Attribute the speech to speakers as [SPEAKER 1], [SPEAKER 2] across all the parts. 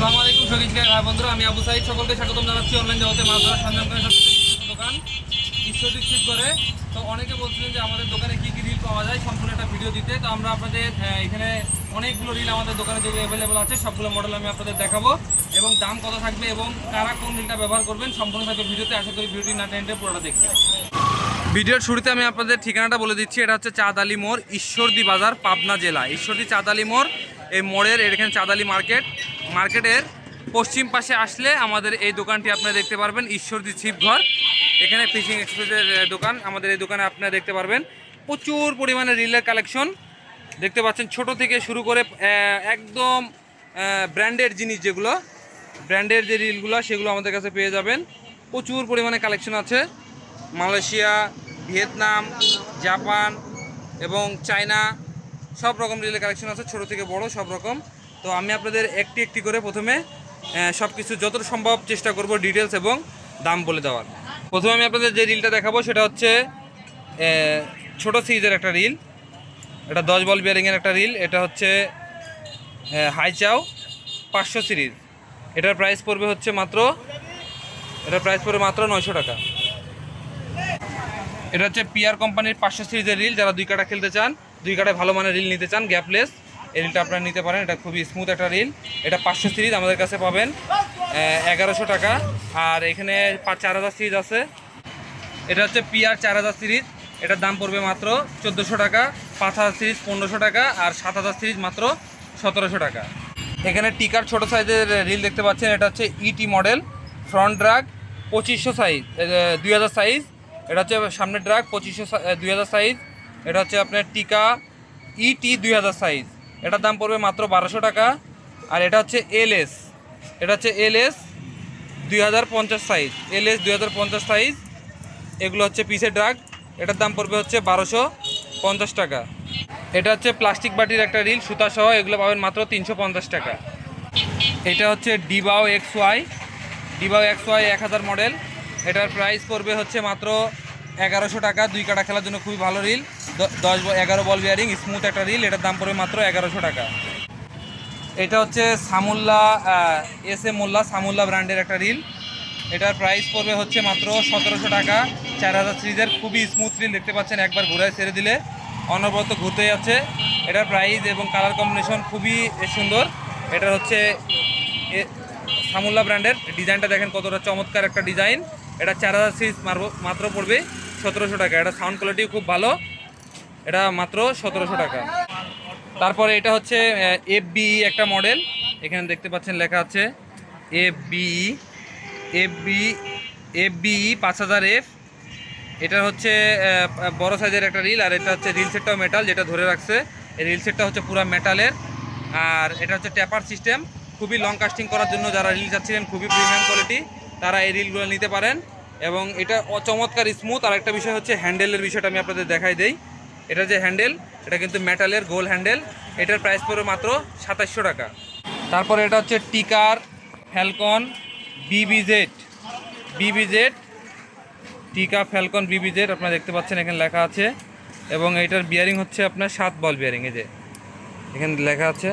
[SPEAKER 1] আসসালামু আলাইকুম সগিজ গাই ভাই বন্ধুরা, আমি আবু সকলকে স্বাগতম জানাচ্ছি অনলাইন জগতে। মাছ সন্ধান করে তো অনেকে বলছিলেন যে আমাদের দোকানে কী কী রিল পাওয়া যায়, সম্পূর্ণ একটা ভিডিও দিতে। তো আমরা আপনাদের এখানে অনেকগুলো রিল আমাদের দোকানে আছে, সবগুলো মডেল আমি আপনাদের দেখাবো। এবং দাম কত থাকবে এবং কারা কোন রিলটা ব্যবহার করবেন, সম্পূর্ণ থাকবে ভিডিওতে। আশা করি ভিডিওটি না টেন্টে পুরোটা দেখবেন। ভিডিওর শুরুতে আমি আপনাদের ঠিকানাটা বলে দিচ্ছি। এটা হচ্ছে চাঁদালি মোড়, ঈশ্বরদী বাজার, পাবনা জেলা। ঈশ্বরদী চাঁদালি মোড়, এই মোড়ের এখানে চাঁদালি মার্কেট। মার্কেটের পশ্চিম পাশে আসলে আমাদের এই দোকানটি আপনারা দেখতে পারবেন, ঈশ্বরদী ছিপঘর এখানে ফিশিং এক্সপ্রেসের দোকান, আমাদের এই দোকানে আপনারা দেখতে পারবেন। প্রচুর পরিমাণে রিলের কালেকশন। দেখতে পাচ্ছেন, ছোট থেকে শুরু করে একদম ব্র্যান্ডের জিনিস যেগুলো, ব্র্যান্ডের যে রিলগুলো, সেগুলো আমাদের কাছে পেয়ে যাবেন। প্রচুর পরিমাণে কালেকশন আছে। মালয়েশিয়া, ভিয়েতনাম, জাপান এবং চায়না, সব রকম রিলের কালেকশন আছে, ছোট থেকে বড়, সব রকম। তো আমি আপনাদের একটি একটি করে প্রথমে সব কিছু যতটা সম্ভব চেষ্টা করব ডিটেলস এবং দাম বলে দেওয়ার। প্রথমে আমি আপনাদের যে রিলটা দেখাবো, সেটা হচ্ছে ছোট সিরিজের একটা রিল এটা দশ বল বিয়ারিংয়ের একটা রিল এটা হচ্ছে হাই চাও পাঁচশো সিরিজ এটার প্রাইস পড়বে হচ্ছে মাত্র, এটার প্রাইস পড়বে মাত্র নয়শো টাকা। এটা হচ্ছে পিআর কোম্পানির পাঁচশো সিরিজের রিল যারা দুই কাটা খেলতে চান, দুই কাটায় ভালো মানের রিল নিতে চান গ্যাপলেস এই রিলটা আপনারা নিতে পারেন, এটা খুবই স্মুথ একটা রিল এটা পাঁচশো সিরিজ আমাদের কাছে পাবেন এগারোশো টাকা। আর এখানে চার হাজার সিরিজ আছে। এটা হচ্ছে পিআর চার হাজার সিরিজ। এটার দাম পড়বে মাত্র চোদ্দোশো টাকা, পাঁচ হাজার সিরিজ পনেরোশো টাকা, আর সাত হাজার সিরিজ মাত্র সতেরোশো টাকা। এখানে টিকার ছোট সাইজের রিল দেখতে পাচ্ছেন, এটা হচ্ছে ইটি মডেল ফ্রন্ট ড্রাগ পঁচিশশো সাইজ দুই হাজার সাইজ এটা হচ্ছে সামনের ড্রাগ পঁচিশশো দুই হাজার সাইজ এটা হচ্ছে আপনার টিকা ইটি দুই হাজার সাইজ এটার দাম পড়বে মাত্র বারোশো টাকা। আর এটা হচ্ছে এলএস। এটা হচ্ছে এলএস দুই হাজার পঞ্চাশ সাইজ এলএস দুই হাজার পঞ্চাশ সাইজ এগুলো হচ্ছে পিসের ড্রাগ এটার দাম পড়বে হচ্ছে বারোশো পঞ্চাশ টাকা। এটা হচ্ছে প্লাস্টিক বাটির একটা রিল সুতা সহ, এগুলো পাবেন মাত্র তিনশো পঞ্চাশ টাকা। এটা হচ্ছে Debao X Y Debao X Y এক হাজার মডেল এটার প্রাইস পড়বে হচ্ছে মাত্র এগারোশো টাকা, দুই কাটা খেলার জন্য খুবই ভালো রিল দশ এগারো বল বিয়ারিং স্মুথ একটা রিল এটার দাম পড়বে মাত্র এগারোশো টাকা। এটা হচ্ছে সামুল্লা এস এ মোল্লা, সামুল্লা ব্র্যান্ডের একটা রিল এটার প্রাইস পড়বে হচ্ছে মাত্র সতেরোশো টাকা। চার হাজার সিরিজের খুবই স্মুথ রিল দেখতে পাচ্ছেন, একবার ঘুরায় ছেড়ে দিলে। অনবরত ঘুরতে যাচ্ছে। এটার প্রাইস এবং কালার কম্বিনেশন খুবই সুন্দর। এটা হচ্ছে সামুল্লা ব্র্যান্ডের ডিজাইনটা দেখেন কতটা চমৎকার একটা ডিজাইন এটা চার হাজার সিরিজ মাত্র পড়বে। সতেরোশো টাকা। এটা সাউন্ড কোয়ালিটি খুব ভালো। এটা মাত্র সতেরোশো টাকা। তারপরে এটা হচ্ছে এফ বিই একটা মডেল এখানে দেখতে পাচ্ছেন লেখা আছে F B F B F B পাঁচ হাজার এফ এটা হচ্ছে বড় সাইজের একটা রিল আর এটা হচ্ছে রিল সেটটাও মেটাল যেটা ধরে রাখছে। এই রিল সেটটা হচ্ছে পুরো মেটালের আর এটা হচ্ছে ট্যাপার সিস্টেম খুবই লং কাস্টিং করার জন্য যারা রিল চাচ্ছিলেন, খুবই প্রিমিয়াম কোয়ালিটি তারা এই রিলগুলো নিতে পারেন। এবং এটা অচমৎকার স্মুথ আর একটা বিষয় হচ্ছে হ্যান্ডেলের বিষয়টা আমি আপনাদের দেখাই দেই। এটা যে হ্যান্ডেল এটা কিন্তু মেটালের গোল হ্যান্ডেল এটার প্রাইস পড়বে মাত্র সাতাশশো টাকা। তারপরে এটা হচ্ছে টিকার ফ্যালকন বিবিজেড বিবিজেড টিকা ফ্যালকন বিবিজেড আপনারা দেখতে পাচ্ছেন এখানে লেখা আছে। এবং এটার বিয়ারিং হচ্ছে আপনার সাত বল বিয়ারিং যে। এখানে লেখা আছে।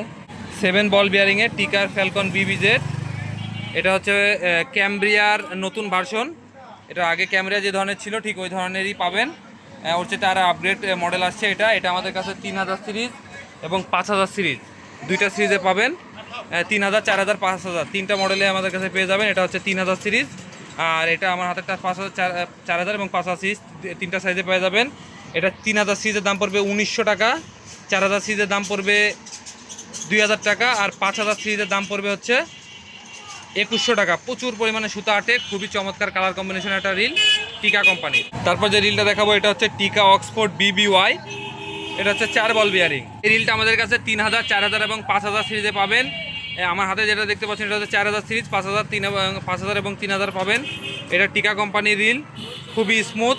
[SPEAKER 1] সেভেন বল বিয়ারিংয়ে টিকার ফ্যালকন বিবিজেড এটা হচ্ছে ক্যামব্রিয়ার নতুন ভার্সন এটা আগে ক্যামেরা যে ধরনের ছিল, ঠিক ওই ধরনেরই পাবেন। ওর চেয়ে আরও আপগ্রেড মডেল আসছে এটা। এটা আমাদের কাছে তিন হাজার সিরিজ এবং পাঁচ হাজার সিরিজ। দুইটা সিরিজে পাবেন। তিন হাজার, চার হাজার, পাঁচ হাজার। তিনটা মডেলে আমাদের কাছে পেয়ে যাবেন। এটা হচ্ছে তিন হাজার সিরিজ। আর এটা আমার হাতেরটা পাঁচ হাজার, চার হাজার এবং পাঁচ হাজার সিরিজ তিনটা সাইজে পেয়ে যাবেন। এটা তিন হাজার সিরিজের দাম পড়বে উনিশশো টাকা। চার হাজার সিরিজের দাম পড়বে দুই হাজার টাকা। আর পাঁচ হাজার সিরিজের দাম পড়বে হচ্ছে একুশশো টাকা। প্রচুর পরিমাণে সুতা আটে, খুবই চমৎকার কালার কম্বিনেশন একটা রিল টিকা কোম্পানির তারপর যে রিলটা দেখাবো, এটা হচ্ছে টিকা অক্সফোর্ড বিবিওয়াই এটা হচ্ছে চার বল বিয়ারিং এই রিলটা আমাদের কাছে তিন হাজার, চার হাজার এবং পাঁচ হাজার সিরিজে পাবেন। আমার হাতে যেটা দেখতে পাচ্ছেন, এটা হচ্ছে চার হাজার সিরিজ, পাঁচ হাজার, তিন পাঁচ হাজার এবং তিন হাজার পাবেন। এটা টিকা কোম্পানির রিল খুবই স্মুথ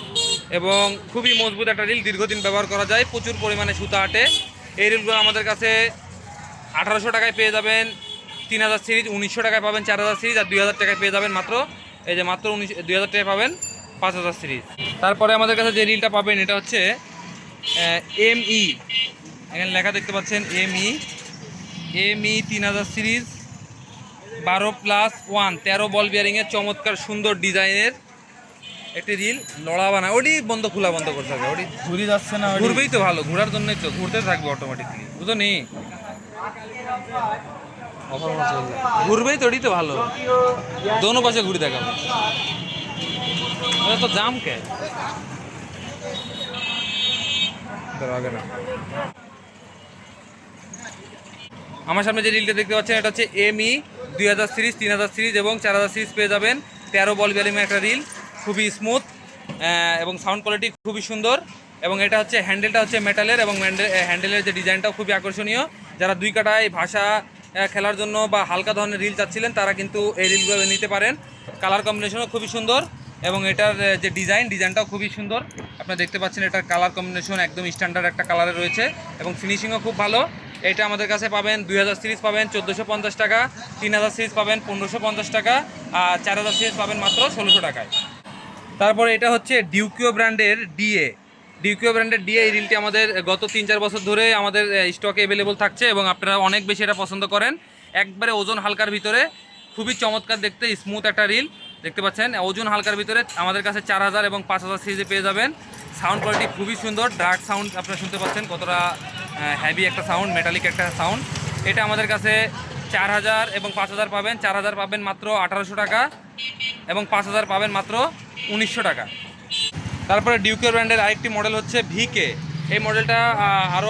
[SPEAKER 1] এবং খুবই মজবুত একটা রিল দীর্ঘদিন ব্যবহার করা যায়। প্রচুর পরিমাণে সুতা আটে। এই রিলগুলো আমাদের কাছে আঠারোশো টাকায় পেয়ে যাবেন। তিন হাজার সিরিজ উনিশশো টাকায় পাবেন চার হাজার সিরিজ আর দুই হাজার টাকায় পেয়ে যাবেন মাত্র এই যে মাত্র উনিশ দুই হাজার টাকায় পাবেন পাঁচ হাজার সিরিজ। তারপরে আমাদের কাছে যে রিলটা পাবেন এটা হচ্ছে এম ই এখানে লেখা দেখতে পাচ্ছেন এম ই এম ই তিন হাজার সিরিজ বারো প্লাস ওয়ান তেরো বল বিয়ারিংয়ের চমৎকার সুন্দর ডিজাইনের একটি রিল লড়া বানা ওটি বন্ধ খোলা বন্ধ করতে হবে ওটি
[SPEAKER 2] ঘুরে যাচ্ছে না
[SPEAKER 1] ঘুরবেই তো ভালো ঘোরার জন্যই তো ঘুরতে থাকবে অটোমেটিকলি বুঝো নি? ঘুরবেই তো ওটি তো ভালো। দোনো পাশে ঘুরে দেখাবো। তো জাম কে। আমার সামনে যে রিলটা দেখতে পাচ্ছেন, এটা হচ্ছে এমই দুই হাজার সিরিজ, তিন হাজার সিরিজ এবং চার হাজার সিরিজ পেয়ে যাবেন। তেরো বল ব্যালিমের একটা রিল, খুবই স্মুথ এবং সাউন্ড কোয়ালিটি খুবই সুন্দর, এবং এটা হচ্ছে হ্যান্ডেলটা হচ্ছে মেটালের এবং হ্যান্ডেলের যে ডিজাইনটাও খুবই আকর্ষণীয়। যারা দুই কাটায় ভাষা খেলার জন্য বা হালকা ধরনের রিল চাচ্ছিলেন, তারা কিন্তু এই রিলগুলো নিতে পারেন। কালার কম্বিনেশনও খুবই সুন্দর এবং এটার যে ডিজাইন ডিজাইনটাও খুবই সুন্দর। আপনারা দেখতে পাচ্ছেন এটার কালার কম্বিনেশন একদম স্ট্যান্ডার্ড একটা কালারে রয়েছে এবং ফিনিশিংও খুব ভালো। এটা আমাদের কাছে পাবেন দুই হাজার সিরিজ পাবেন চোদ্দোশো পঞ্চাশ টাকা, তিন হাজার সিরিজ পাবেন পনেরোশো পঞ্চাশ টাকা, আর চার হাজার সিরিজ পাবেন মাত্র ষোলোশো টাকায়। তারপরে এটা হচ্ছে ডিউকিও ব্র্যান্ডের ডিএ ডিউকিও ব্র্যান্ডের ডিএ এই রিলটি আমাদের গত তিন চার বছর ধরে আমাদের স্টকে অ্যাভেলেবল থাকছে এবং আপনারা অনেক বেশি এটা পছন্দ করেন। একবারে ওজন হালকার ভিতরে, খুবই চমৎকার দেখতে স্মুথ একটা রিল, দেখতে পাচ্ছেন? ওজন হালকার ভিতরে আমাদের কাছে চার হাজার এবং পাঁচ হাজার সিরিজে পেয়ে যাবেন। সাউন্ড কোয়ালিটি খুবই সুন্দর ডার্ক সাউন্ড আপনারা শুনতে পাচ্ছেন, কতটা হ্যাভি একটা সাউন্ড মেটালিক একটা সাউন্ড এটা আমাদের কাছে চার হাজার এবং পাঁচ হাজার পাবেন, চার হাজার পাবেন মাত্র আঠারোশো টাকা এবং পাঁচ হাজার পাবেন মাত্র উনিশশো টাকা। তারপরে ডিউকে ব্র্যান্ডের আরেকটি মডেল হচ্ছে ভিকে এই মডেলটা আরও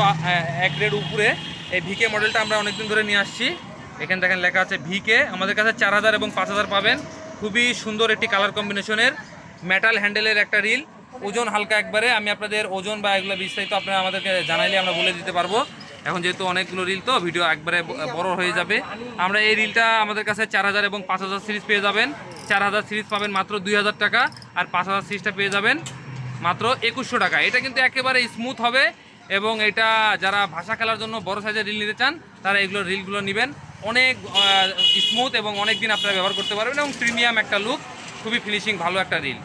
[SPEAKER 1] এক গ্রেড উপরে। এই ভিকে মডেলটা আমরা অনেকদিন ধরে নিয়ে আসছি। এখানে দেখেন লেখা আছে ভিকে আমাদের কাছে চার হাজার এবং পাঁচ হাজার পাবেন। খুবই সুন্দর একটি কালার কম্বিনেশনের মেটাল হ্যান্ডেলের একটা রিল ওজন হালকা একবারে। আমি আপনাদের ওজন বা এগুলো বিস্তারিত আপনারা আমাদেরকে জানাইলে আমরা বলে দিতে পারব। এখন যেহেতু অনেকগুলো রিল তো ভিডিও একবারে বড় হয়ে যাবে। আমরা এই রিলটা আমাদের কাছে চার হাজার এবং পাঁচ হাজার সিরিজ পেয়ে যাবেন। চার হাজার সিরিজ পাবেন মাত্র দুই হাজার টাকা। আর পাঁচ হাজার সিরিজটা পেয়ে যাবেন মাত্র একুশশো টাকা। এটা কিন্তু একেবারে স্মুথ হবে এবং এটা যারা ভাষা খেলার জন্য বড় সাইজের রিল নিতে চান, তারা এগুলো রিলগুলো নেবেন। অনেক স্মুথ এবং অনেক দিন আপনারা ব্যবহার করতে পারবেন এবং প্রিমিয়াম একটা লুক খুবই ফিনিশিং ভালো একটা রিল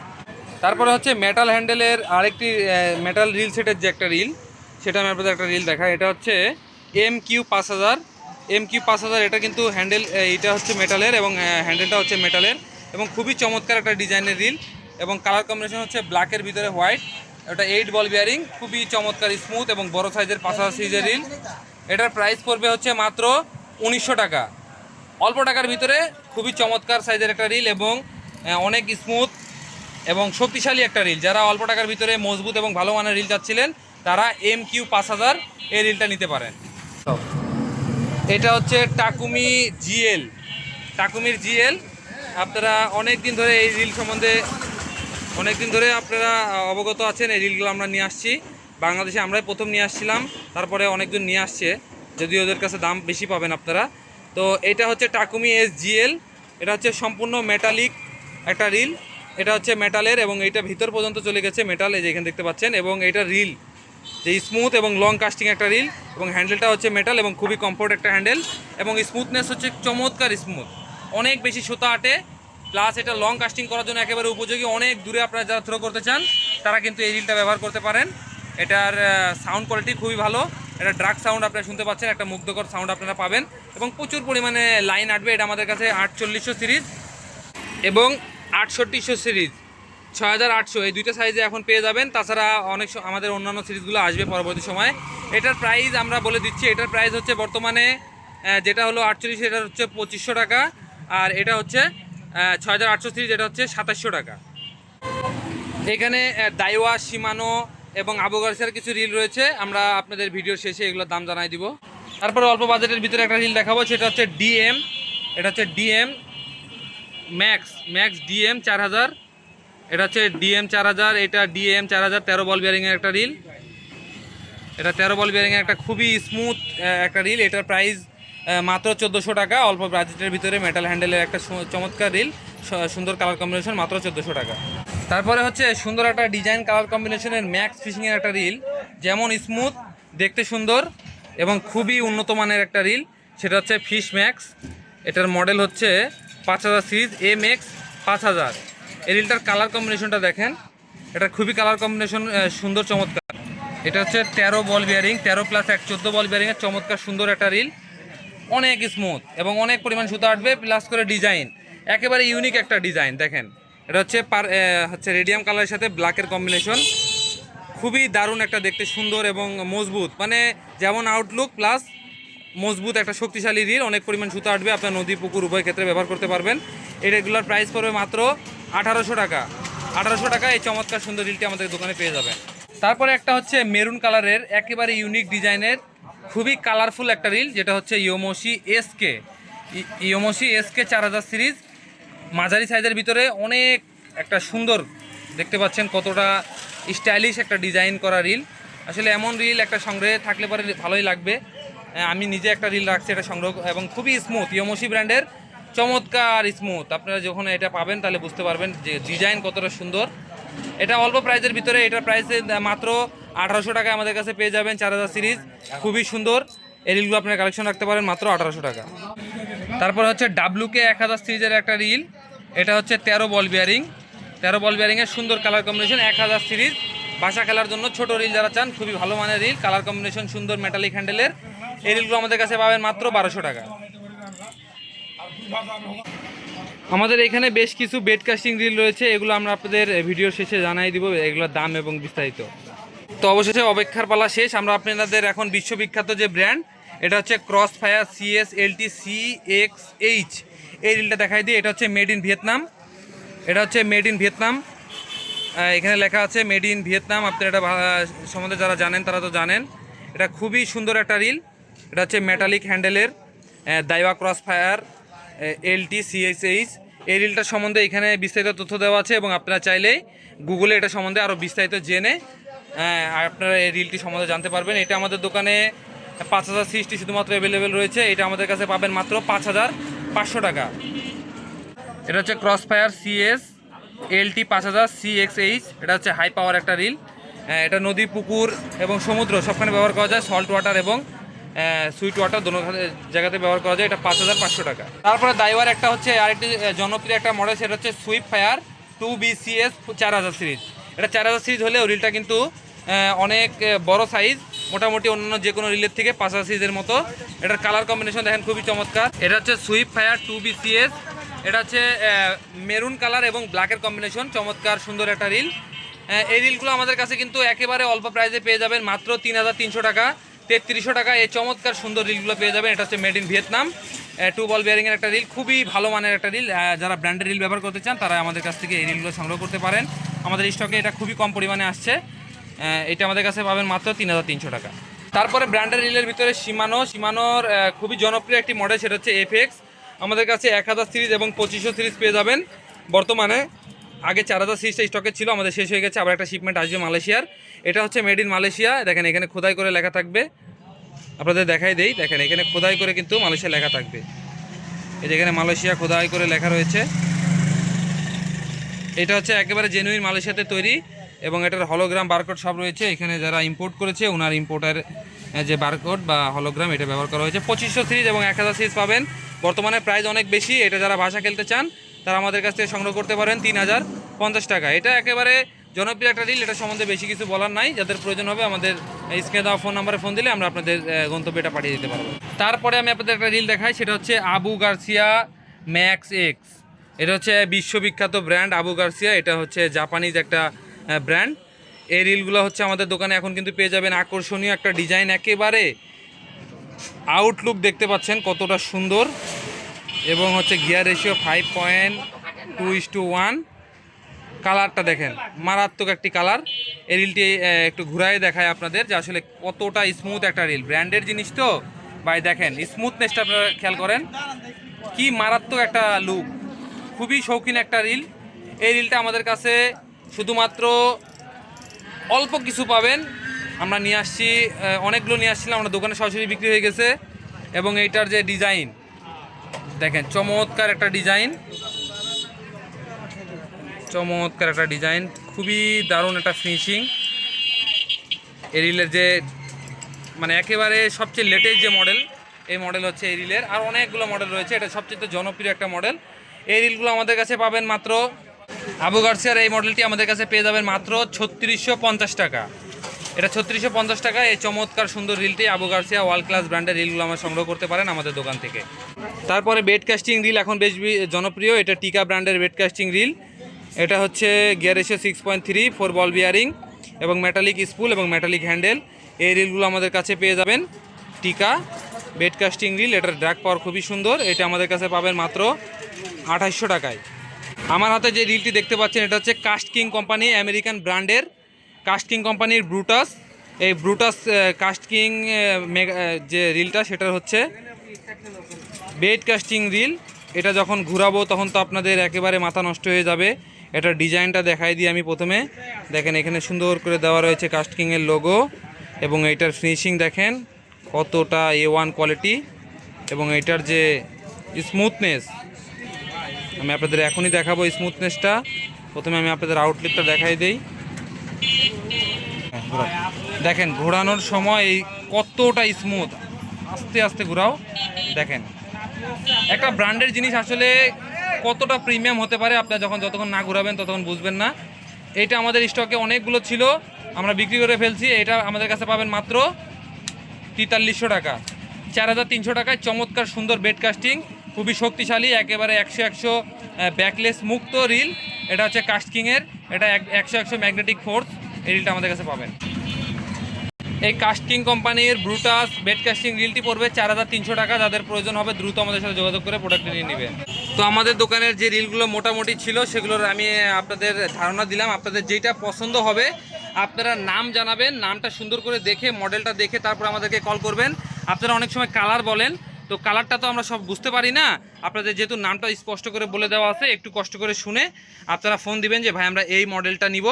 [SPEAKER 1] তারপরে হচ্ছে মেটাল হ্যান্ডেলের আরেকটি মেটাল রিল সেটের যে একটা রিল সেটা আমি আপনাদের একটা রিল দেখাই। এটা হচ্ছে এম কিউ পাঁচ হাজার। এম কিউ পাঁচ হাজার, এটা কিন্তু হ্যান্ডেল এটা হচ্ছে মেটালের এবং হ্যান্ডেলটা হচ্ছে মেটালের এবং খুবই চমৎকার একটা ডিজাইনের রিল এবং কালার কম্বিনেশন হচ্ছে ব্ল্যাকের ভিতরে হোয়াইট এটা এইট বল বিয়ারিং খুবই চমৎকার স্মুথ এবং বড় সাইজের হাজার সিরিজের রিল। এটার প্রাইস পড়বে হচ্ছে মাত্র উনিশশো টাকা। অল্প টাকার ভিতরে খুবই চমৎকার সাইজের একটা রিল এবং অনেক স্মুথ এবং শক্তিশালী একটা রিল। যারা অল্প টাকার ভিতরে মজবুত এবং ভালো মানের রিল চাচ্ছিলেন, তারা এম কিউ পাঁচ হাজার এই রিলটা নিতে পারেন। এটা হচ্ছে টাকুমি জিএল টাকুমির জিএল আপনারা অনেক দিন ধরে এই রিল সম্বন্ধে অনেক দিন ধরে আপনারা অবগত আছেন, এই রিলগুলো আমরা নিয়ে আসছি। বাংলাদেশে আমরাই প্রথম নিয়ে আসছিলাম, তারপরে অনেকজন নিয়ে আসছে, যদিও ওদের কাছে দাম বেশি পাবেন আপনারা। তো এটা হচ্ছে টাকুমি এস জিএল এটা হচ্ছে সম্পূর্ণ মেটালিক একটা রিল। এটা হচ্ছে মেটালের এবং এটা ভিতর পর্যন্ত চলে গেছে মেটাল এই যে এখানে দেখতে পাচ্ছেন, এবং এটা রিল। যে স্মুথ এবং লং কাস্টিং একটা রিল, এবং হ্যান্ডেলটা হচ্ছে মেটাল এবং খুবই কমফোর্ট একটা হ্যান্ডেল এবং স্মুথনেস হচ্ছে চমৎকার স্মুথ অনেক বেশি সুতা আটে প্লাস এটা লং কাস্টিং করার জন্য একেবারে উপযোগী। অনেক দূরে আপনারা যারা থ্রো করতে চান, তারা কিন্তু এই রিলটা ব্যবহার করতে পারেন। এটার সাউন্ড কোয়ালিটি খুবই ভালো। এটা ড্রাগ সাউন্ড আপনারা শুনতে পাচ্ছেন, একটা মুগ্ধকর সাউন্ড আপনারা পাবেন। এবং প্রচুর পরিমাণে লাইন আটবে এটা আমাদের কাছে আটচল্লিশশো সিরিজ এবং আটষট্টিশো সিরিজ। ছয় হাজার আটশো। এই দুইটা সাইজে এখন পেয়ে যাবেন। তাছাড়া অনেক আমাদের অন্যান্য সিরিজগুলো আসবে পরবর্তী সময়। এটার প্রাইস আমরা বলে দিচ্ছি, এটার প্রাইস হচ্ছে বর্তমানে যেটা হলো আটচল্লিশ এটা হচ্ছে পঁচিশশো টাকা। আর এটা হচ্ছে ছয় হাজার আটশো এটা হচ্ছে সাতাশশো টাকা। এখানে আহ, দাইওয়া সীমানো এবং আবু গার্সিয়ার কিছু রিল রয়েছে। আমরা আপনাদের ভিডিও শেষে এগুলোর দাম জানাই দিব। তারপরে অল্প বাজেটের ভিতরে একটা রিল দেখাবো সেটা হচ্ছে ডিএম। এটা হচ্ছে ডিএম ম্যাক্স ম্যাক্স ডিএম চার হাজার এটা হচ্ছে ডিএম চার হাজার এটা ডিএম চার হাজার তেরো বল বিয়ারিংয়ের একটা রিল। এটা তেরো বল বিয়ারিংয়ের একটা খুবই স্মুথ একটা রিল। এটার প্রাইস মাত্র চোদ্দোশো টাকা, অল্প বাজেটের ভিতরে মেটাল হ্যান্ডেলের একটা চমৎকার রিল সুন্দর কালার কম্বিনেশন মাত্র চোদ্দোশো টাকা। তারপরে হচ্ছে সুন্দর একটা ডিজাইন কালার কম্বিনেশনের ম্যাক্স ফিশিংয়ের একটা রিল যেমন স্মুথ দেখতে সুন্দর এবং খুবই উন্নত মানের একটা রিল সেটা হচ্ছে ফিশ ম্যাক্স এটার মডেল হচ্ছে পাঁচ হাজার সিরিজ এম এক্স পাঁচ হাজার। এই রিলটার কালার কম্বিনেশনটা দেখেন, এটা খুবই কালার কম্বিনেশন সুন্দর, চমৎকার। এটা হচ্ছে তেরো বল বিয়ারিং তেরো প্লাস এক, চোদ্দ বল বিয়ারিংয়ের চমৎকার, সুন্দর একটা রিল অনেক স্মুথ এবং অনেক পরিমাণ সুতা আটবে প্লাস করে ডিজাইন একেবারে ইউনিক একটা ডিজাইন দেখেন। এটা হচ্ছে পার হচ্ছে রেডিয়াম কালারের সাথে ব্ল্যাকের কম্বিনেশন খুবই দারুণ একটা দেখতে, সুন্দর এবং মজবুত। মানে যেমন আউটলুক প্লাস মজবুত একটা শক্তিশালী রিল, অনেক পরিমাণ সুতো আটবে আপনার নদী, পুকুর, উভয় ক্ষেত্রে ব্যবহার করতে পারবেন। এই রেগুলার প্রাইস পড়বে মাত্র আঠারোশো টাকা। আঠারোশো টাকা, এই চমৎকার সুন্দর রিলটি আমাদের দোকানে পেয়ে যাবেন। তারপরে একটা হচ্ছে মেরুন কালারের একেবারে ইউনিক ডিজাইনের খুবই কালারফুল একটা রিল যেটা হচ্ছে ইয়োমোশি এসকে ইয়োমোশি এসকে চার হাজার সিরিজ মাঝারি সাইজের ভিতরে অনেক একটা সুন্দর, দেখতে পাচ্ছেন কতটা স্টাইলিশ একটা ডিজাইন করা রিল আসলে এমন রিল একটা সংগ্রহে থাকলে পরে ভালোই লাগবে। আমি নিজে একটা রিল রাখছি, এটা সংগ্রহ এবং খুবই স্মুথ ইয়োমোশি ব্র্যান্ডের। চমৎকার স্মুথ আপনারা যখন এটা পাবেন তাহলে বুঝতে পারবেন যে ডিজাইন কতটা সুন্দর। এটা অল্প প্রাইজের ভিতরে এটার প্রাইসে মাত্র আঠারোশো টাকায় আমাদের কাছে পেয়ে যাবেন চার হাজার সিরিজ। খুবই সুন্দর। এই রিলগুলো আপনার কালেকশন রাখতে পারেন মাত্র আঠারোশো টাকা। তারপর হচ্ছে ডাব্লুকে এক হাজার সিরিজের একটা রিল এটা হচ্ছে তেরো বল বিয়ারিং তেরো বল বিয়ারিংয়ের সুন্দর কালার কম্বিনেশন এক হাজার সিরিজ। বাসা খেলার জন্য ছোট রিল যারা চান, খুবই ভালো মানের রিল কালার কম্বিনেশন সুন্দর মেটালিক হ্যান্ডেলের এই রিলগুলো আমাদের কাছে পাবেন মাত্র বারোশো টাকা। আমাদের এখানে বেশ কিছু বেড কাস্টিং রিল রয়েছে। এগুলো আমরা আপনাদের ভিডিও শেষে জানাই দিব, এগুলোর দাম এবং বিস্তারিত। তো অবশেষে অপেক্ষার পালা শেষ। আমরা আপনাদের এখন বিশ্ববিখ্যাত যে ব্র্যান্ড এটা হচ্ছে Crossfire CS LT C X H এই রিলটা দেখাই দিই, এটা হচ্ছে মেড ইন ভিয়েতনাম এটা হচ্ছে মেড ইন ভিয়েতনাম এখানে লেখা আছে মেড ইন ভিয়েতনাম আপনারা এটা সম্বন্ধে যারা জানেন, তারা তো জানেন। এটা খুবই সুন্দর একটা রিল এটা হচ্ছে মেটালিক হ্যান্ডেলের Daiwa cross fire LT CSH এই রিলটার সম্বন্ধে এখানে বিস্তারিত তথ্য দেওয়া আছে এবং আপনারা চাইলেই গুগলে এটা সম্বন্ধে আরও বিস্তারিত জেনে আহ, আপনারা এই রিলটি সম্বন্ধে জানতে পারবেন। এটা আমাদের দোকানে পাঁচ হাজার সিক্সটি শুধুমাত্র অ্যাভেলেবেল রয়েছে। এটা আমাদের কাছে পাবেন মাত্র পাঁচ হাজার পাঁচশো টাকা। এটা হচ্ছে ক্রস ফায়ার সিএস এলটি পাঁচ হাজার সিএক্সএইচ এটা হচ্ছে হাই পাওয়ার একটা রিল এটা নদী পুকুর এবং সমুদ্র সবখানে ব্যবহার করা যায়। সল্ট ওয়াটার এবং সুইট ওয়াটার দোনো জায়গাতে ব্যবহার করা যায়। এটা পাঁচ হাজার পাঁচশো টাকা। তারপরে দাইওয়ার একটা হচ্ছে আরেকটি জনপ্রিয় একটা মডেল সেটা হচ্ছে sweep fire two B BCS চার হাজার সিরিজ এটা চার হাজার সিরিজ হলেও রিলটা কিন্তু অনেক বড় সাইজ মোটামুটি অন্যান্য যে কোনো রিলের থেকে পাঁচ হাজার সিরিজের মতো। এটার কালার কম্বিনেশন দেখেন খুবই চমৎকার। এটা হচ্ছে সুইপ ফায়ার টু বিসিএস এটা হচ্ছে মেরুন কালার এবং ব্ল্যাকের কম্বিনেশন চমৎকার, সুন্দর একটা রিল এই রিলগুলো আমাদের কাছে কিন্তু একেবারে অল্প প্রাইসে পেয়ে যাবেন, মাত্র তিন হাজার তিনশো টাকা, তেত্রিশশো টাকা। এই চমৎকার, সুন্দর রিলগুলো পেয়ে যাবেন। এটা হচ্ছে made in Vietnam two ball বিয়ারিংয়ের একটা রিল খুবই ভালো মানের একটা রিল যারা ব্র্যান্ডের রিল ব্যবহার করতে চান, তারা আমাদের কাছ থেকে এই রিলগুলো সংগ্রহ করতে পারেন। আমাদের স্টকে এটা খুবই কম পরিমাণে আসছে। এটা আমাদের কাছে পাবেন মাত্র তিন হাজার তিনশো টাকা। তারপরে ব্র্যান্ডের রিলের ভিতরে সীমানো সীমানোর খুবই জনপ্রিয় একটি মডেল সেটা হচ্ছে এফএক্স আমাদের কাছে এক হাজার সিরিজ এবং পঁচিশশো সিরিজ পেয়ে যাবেন বর্তমানে। আগে চার হাজার সিরিজটা স্টকে ছিল, আমাদের শেষ হয়ে গেছে, আবার একটা শিপমেন্ট আসবে মালয়েশিয়ার। এটা হচ্ছে মেড ইন মালয়েশিয়া। দেখেন, এখানে খোদাই করে লেখা থাকবে। আপনাদের দেখাই দেই, দেখেন, এখানে খোদাই করে কিন্তু মালয়েশিয়া লেখা থাকবে। এই যে এখানে মালয়েশিয়া খোদাই করে লেখা রয়েছে। এটা হচ্ছে একেবারে জেনুইন মালয়েশিয়াতে তৈরি এবং এটার হলোগ্রাম বারকোড সব রয়েছে। এখানে যারা ইম্পোর্ট করেছে ওনার ইম্পোর্টার যে বারকোড বা হলোগ্রাম এটা ব্যবহার করা হয়েছে। পঁচিশশো সিরিজ এবং এক হাজার সিরিজ পাবেন। বর্তমানে প্রাইস অনেক বেশি। এটা যারা ভাষা খেলতে চান, তারা আমাদের কাছ থেকে সংগ্রহ করতে পারেন তিন হাজার পঞ্চাশ টাকা। এটা একেবারে জনপ্রিয় একটা রিল এটা সম্বন্ধে বেশি কিছু বলার নাই। যাদের প্রয়োজন হবে আমাদের স্ক্রিনে দেওয়া ফোন নাম্বারে ফোন দিলে আমরা আপনাদের গন্তব্যটা পাঠিয়ে দিতে পারব। তারপরে আমি আপনাদের একটা রিল দেখাই, সেটা হচ্ছে আবু গার্সিয়া ম্যাক্স এক্স। এটা হচ্ছে বিশ্ববিখ্যাত ব্র্যান্ড আবু গার্সিয়া, এটা হচ্ছে জাপানিজ একটা ব্র্যান্ড। এই রিলগুলো হচ্ছে আমাদের দোকানে এখন কিন্তু পেয়ে যাবেন আকর্ষণীয় একটা ডিজাইন, একেবারে আউটলুক দেখতে পাচ্ছেন কতটা সুন্দর। এবং হচ্ছে gear ratio five point two is two one কালারটা দেখেন, মারাত্মক একটি কালার। এই রিলটি একটু ঘুরাই দেখায় আপনাদের যে আসলে কতটা স্মুথ একটা রিল। ব্র্যান্ডের জিনিস তো? ভাই দেখেন স্মুথনেসটা আপনারা খেয়াল করেন। কি মারাত্মক একটা লুক খুবই শৌখিন একটা রিল এই রিলটা আমাদের কাছে শুধুমাত্র অল্প কিছু পাবেন। আমরা নিয়ে আসছি অনেকগুলো নিয়ে আসছিলাম, আমরা দোকানে সরাসরি বিক্রি হয়ে গেছে। এবং এইটার যে ডিজাইন দেখেন, চমৎকার একটা ডিজাইন চমৎকার একটা ডিজাইন খুবই দারুণ একটা ফিনিশিং এরিলের যে মানে একেবারে সবচেয়ে লেটেস্ট যে মডেল এই মডেল হচ্ছে এরিলের আর অনেকগুলো মডেল রয়েছে, এটা সবচেয়ে জনপ্রিয় একটা মডেল এই রিলগুলো আমাদের কাছে পাবেন মাত্র। আবু গার্সিয়ার এই মডেলটি আমাদের কাছে পেয়ে যাবেন মাত্র ছত্রিশশো পঞ্চাশ টাকা। এটা ছত্রিশশো পঞ্চাশ টাকা, এই চমৎকার সুন্দর রিলটি আবু গার্সিয়া ওয়ার্ল্ড ক্লাস ব্র্যান্ডের রিলগুলো আমরা সংগ্রহ করতে পারেন আমাদের দোকান থেকে। তারপরে বেড কাস্টিং রিল এখন বেশ জনপ্রিয়, এটা টিকা ব্র্যান্ডের বেড কাস্টিং রিল। এটা হচ্ছে গিয়ার এসে six point three, four ball bearing এবং মেটালিক স্পুল এবং মেটালিক হ্যান্ডেল এই রিলগুলো আমাদের কাছে পেয়ে যাবেন টিকা। বেড কাস্টিং রিল, এটার ড্রাগ পাওয়ার খুবই সুন্দর, এটা আমাদের কাছে পাবেন মাত্র আঠাশশো টাকায়। আমার হাতে যে রিলটি দেখতে পাচ্ছেন, এটা হচ্ছে কাস্ট কিং কোম্পানি আমেরিকান ব্র্যান্ডের কাস্ট কিং কোম্পানির ব্রুটাস এই ব্রুটাস কাস্ট কিং যে রিলটা সেটা হচ্ছে বেড কাস্টিং রিল এটা যখন ঘুরাবো, তখন তো আপনাদের একেবারে মাথা নষ্ট হয়ে যাবে। এটার ডিজাইনটা দেখাই দিই আমি প্রথমে। দেখেন, এখানে সুন্দর করে দেওয়া রয়েছে কাস্টিংয়ের লোগো এবং এইটার ফিনিশিং দেখেন, কতটা এ ওয়ান কোয়ালিটি এবং এটার যে স্মুথনেস আমি আপনাদের এখনই দেখাবো স্মুথনেসটা প্রথমে আমি আপনাদের আউটলেটটা দেখাই দিই। দেখেন, ঘোরানোর সময় এই কতটা স্মুথ আস্তে আস্তে ঘোরাও। দেখেন, একটা ব্র্যান্ডের জিনিস আসলে কতটা প্রিমিয়াম হতে পারে, আপনার যখন যতক্ষণ না ঘোরাবেন ততক্ষণ বুঝবেন না। এটা আমাদের স্টকে অনেকগুলো ছিল, আমরা বিক্রি করে ফেলছি, এটা আমাদের কাছে পাবেন মাত্র তেতাল্লিশশো টাকা। চার হাজার তিনশো টাকায় চমৎকার সুন্দর বেড কাস্টিং খুবই শক্তিশালী, একেবারে একশো একশো ব্যাকলেস মুক্ত রিল। এটা হচ্ছে কাস্টিংয়ের এটা এক- একশো একশো ম্যাগনেটিক ফোর্স এই রিলটা আমাদের কাছে পাবেন। এই কাস্টিং কোম্পানির ব্রুটাস বেড কাস্টিং রিলটি পড়বে চার হাজার তিনশো টাকা, যাদের প্রয়োজন হবে দ্রুত আমাদের সাথে যোগাযোগ করে প্রোডাক্ট নিয়ে নেবেন তো আমাদের দোকানের যে রিলগুলো মোটামুটি ছিল, সেগুলোর আমি আপনাদের ধারণা দিলাম, আপনাদের যেটা পছন্দ হবে, আপনারা নাম জানাবেন, নামটা সুন্দর করে দেখে মডেলটা দেখে তারপর আমাদেরকে কল করবেন। আপনারা অনেক সময় কালার বলেন তো কালারটা তো আমরা সব বুঝতে পারি না। আপনাদের যেহেতু নামটা স্পষ্ট করে বলে দেওয়া আছে, একটু কষ্ট করে শুনে আপনারা ফোন দিবেন যে, ভাই, আমরা এই মডেলটা নিব,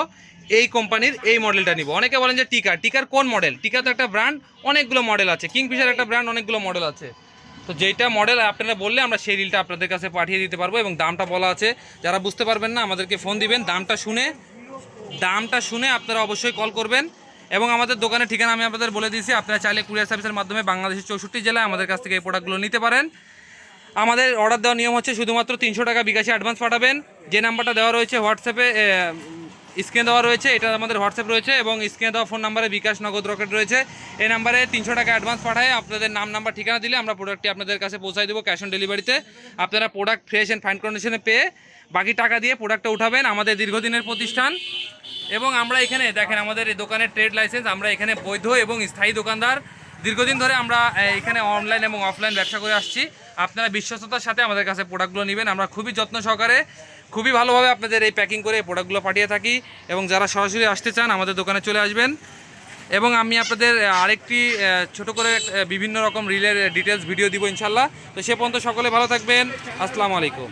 [SPEAKER 1] এই কোম্পানির এই মডেলটা নিব। অনেকে বলেন যে টিকা টিকার কোন মডেল টিকা তো একটা ব্র্যান্ড অনেকগুলো মডেল আছে। কিংফিশার একটা ব্র্যান্ড অনেকগুলো মডেল আছে। তো যেইটা মডেল আপনারা বললে, আমরা সেই রিলটা আপনাদের কাছে পাঠিয়ে দিতে পারব এবং দামটা বলা আছে। যারা বুঝতে পারবেন না, আমাদেরকে ফোন দিবেন। দামটা শুনে দামটা শুনে আপনারা অবশ্যই কল করবেন। এবং আমাদের দোকানের ঠিকানা আমি আপনাদের বলে দিয়েছি। আপনারা চাইলে কুরিয়ার সার্ভিসের মাধ্যমে বাংলাদেশের চৌষট্টি জেলায় আমাদের কাছ থেকে এই প্রোডাক্টগুলো নিতে পারেন। আমাদের অর্ডার দেওয়ার নিয়ম হচ্ছে শুধুমাত্র তিনশো টাকা বিকাশে অ্যাডভান্স পাঠাবেন। যে নাম্বারটা দেওয়া রয়েছে হোয়াটসঅ্যাপে স্ক্রিনে দেওয়া রয়েছে, এটা আমাদের হোয়াটসঅ্যাপ রয়েছে এবং স্ক্রিনে দেওয়া ফোন নাম্বারে বিকাশ নগদ রকেট রয়েছে। এই নাম্বারে তিনশো টাকা অ্যাডভান্স পাঠায়, আপনাদের নাম নাম্বার ঠিকানা দিলে আমরা প্রোডাক্টটি আপনাদের কাছে পৌঁছাই দেবো ক্যাশ অন ডেলিভারিতে আপনারা প্রোডাক্ট ফ্রেশ অ্যান্ড ফাইন কন্ডিশনে পেয়ে বাকি টাকা দিয়ে প্রোডাক্টটা উঠাবেন আমাদের দীর্ঘদিনের প্রতিষ্ঠান। এবং আমরা এখানে, দেখেন আমাদের এই দোকানের ট্রেড লাইসেন্স আমরা এখানে বৈধ এবং স্থায়ী দোকানদার। দীর্ঘদিন ধরে আমরা এখানে অনলাইন এবং অফলাইন ব্যবসা করে আসছি। আপনারা বিশ্বস্ততার সাথে আমাদের কাছে প্রোডাক্টগুলো নেবেন, আমরা খুবই যত্ন সহকারে খুবই ভালোভাবে আপনাদের এই প্যাকিং করে এই প্রোডাক্টগুলো পাঠিয়ে থাকি এবং যারা সরাসরি আসতে চান, আমাদের দোকানে চলে আসবেন। এবং আমি আপনাদের আরেকটি ছোট করে বিভিন্ন রকম রিলের ডিটেলস ভিডিও দিব ইনশাল্লাহ। তো সে পর্যন্ত সকলে ভালো থাকবেন। আসসালামু আলাইকুম।